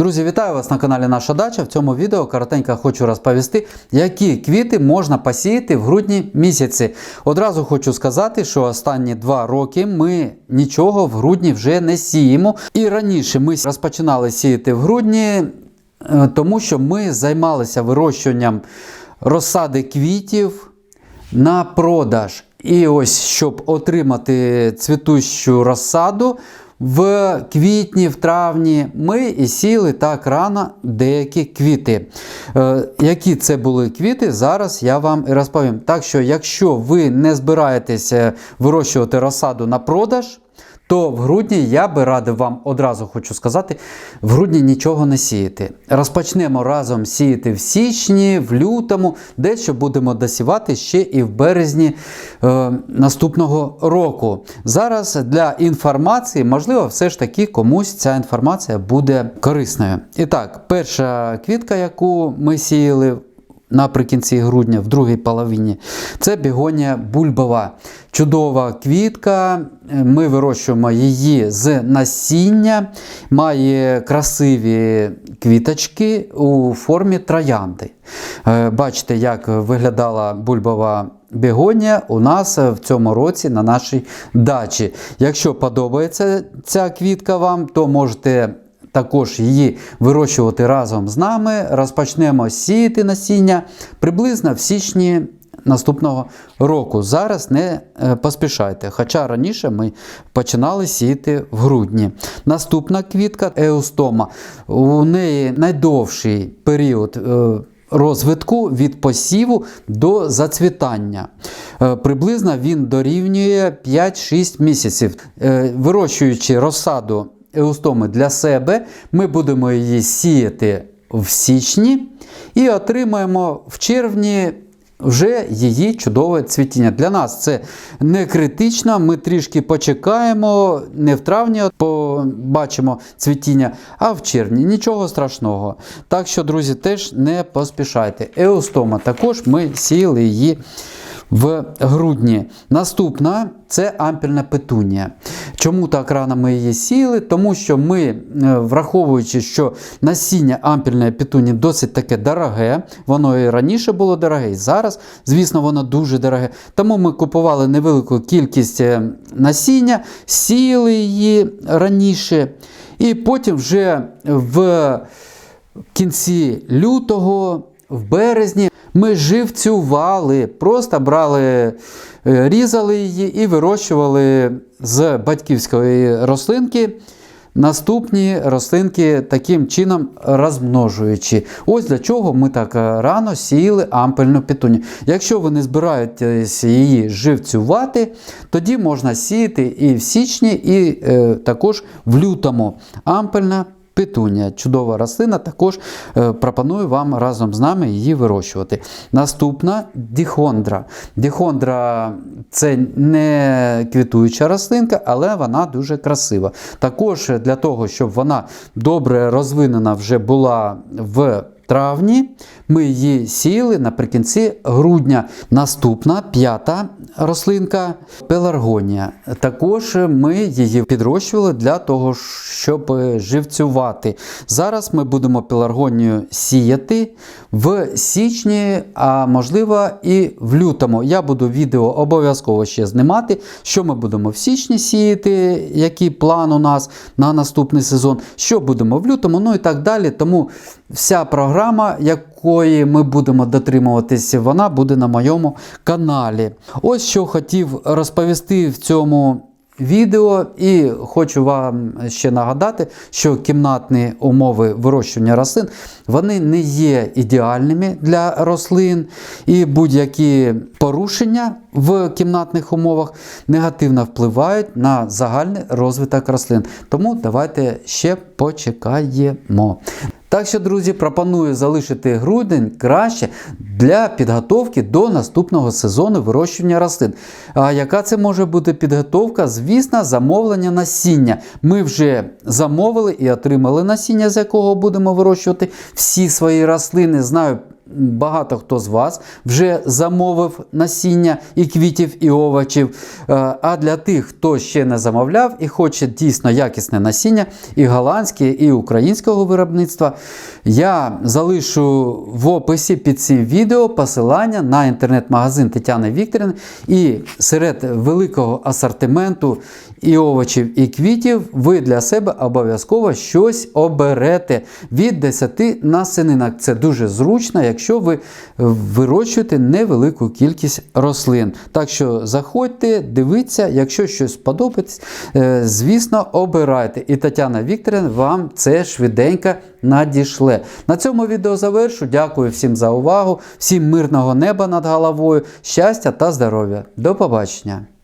Друзі, вітаю вас на каналі Наша Дача. В цьому відео коротенько хочу розповісти, які квіти можна посіяти в грудні місяці. Одразу хочу сказати, що останні два роки ми нічого в грудні вже не сіємо. І раніше ми розпочинали сіяти в грудні, е, тому що ми займалися вирощуванням розсади квітів на продаж. І ось, щоб отримати цвітущу розсаду, в квітні, в травні ми і сіли так рано деякі квіти. Е, які це були квіти, зараз я вам і розповім. Так що, якщо ви не збираєтеся вирощувати розсаду на продаж, то в грудні я би радив вам одразу хочу сказати, в грудні нічого не сіяти. Розпочнемо разом сіяти в січні, в лютому, дещо будемо досівати ще і в березні е, наступного року. Зараз для інформації, можливо, все ж таки комусь ця інформація буде корисною. І так, перша квітка, яку ми сіяли наприкінці грудня, в другій половині, це бігонія бульбова. Чудова квітка. Ми вирощуємо її з насіння, має красиві квіточки у формі троянди. Е, Бачите, як виглядала бульбова бігонія у нас в цьому році на нашій дачі. Якщо подобається ця квітка вам, то можете також її вирощувати разом з нами. Розпочнемо сіяти насіння приблизно в січні. Наступного року. Зараз не е, поспішайте. Хоча раніше ми починали сіяти в грудні. Наступна квітка еустома. У неї найдовший період е, розвитку від посіву до зацвітання. Е, Приблизно він дорівнює 5-6 місяців. Вирощуючи розсаду еустоми для себе, ми будемо її сіяти в січні і отримаємо в червні. Вже її чудове цвітіння. Для нас це не критично. Ми трішки почекаємо, не в травні побачимо цвітіння, а в червні. Нічого страшного. Так що, друзі, теж не поспішайте. Еустома також ми сіяли її в грудні. Наступна це ампільна петунія. Чому так рано ми її сіяли? Тому що ми, е, враховуючи, що насіння ампільної петунії досить таке дороге, воно і раніше було дороге, і зараз, звісно, воно дуже дороге. Тому ми купували невелику кількість е, насіння, сіяли її раніше, і потім вже в кінці лютого, в березні. Ми живцювали, просто брали, е, різали її і вирощували з батьківської рослинки. Наступні рослинки таким чином розмножуючи. Ось для чого ми так рано сіяли ампельну петунію. Якщо ви не збираєтесь її живцювати, тоді можна сіяти і в січні, і е, також в лютому. Ампельна Петунія, чудова рослина, також е, пропоную вам разом з нами її вирощувати. Наступна діхондра. Діхондра це не квітуюча рослинка, але вона дуже красива. Також для того, щоб вона добре розвинена вже була в травні, ми її сіяли наприкінці грудня. Наступна п'ята рослинка пеларгонія. Також ми її підрощували для того, щоб живцювати. Зараз ми будемо пеларгонію сіяти в січні, а можливо і в лютому. Я буду відео обов'язково ще знімати, що ми будемо в січні сіяти, який план у нас на наступний сезон, що будемо в лютому, ну і так далі. Тому вся програма, якої ми будемо дотримуватися, вона буде на моєму каналі. Ось що хотів розповісти в цьому відео, і хочу вам ще нагадати, що кімнатні умови вирощування рослин вони не є ідеальними для рослин, і будь-які порушення в кімнатних умовах негативно впливають на загальний розвиток рослин. Тому давайте ще почекаємо. Так що, друзі, пропоную залишити грудень краще для підготовки до наступного сезону вирощування рослин. А яка це може бути підготовка? Звісно, замовлення насіння. Ми вже замовили і отримали насіння, з якого будемо вирощувати всі свої рослини. Знаю, багато хто з вас вже замовив насіння і квітів, і овочів. Е, А для тих, хто ще не замовляв і хоче дійсно якісне насіння, і голландське, і українського виробництва, я залишу в описі під цим відео посилання на інтернет-магазин Тетяни Вікторівни. І серед великого асортименту і овочів, і квітів ви для себе обов'язково щось оберете від 10 насінинок. Це дуже зручно, якщо ви вирощуєте невелику кількість рослин. Так що заходьте, дивіться, якщо щось сподобається, е, звісно, обирайте. І Тетяна Вікторівна вам це швиденько надішле. На цьому відео завершу. Дякую всім за увагу, всім мирного неба над головою, щастя та здоров'я. До побачення!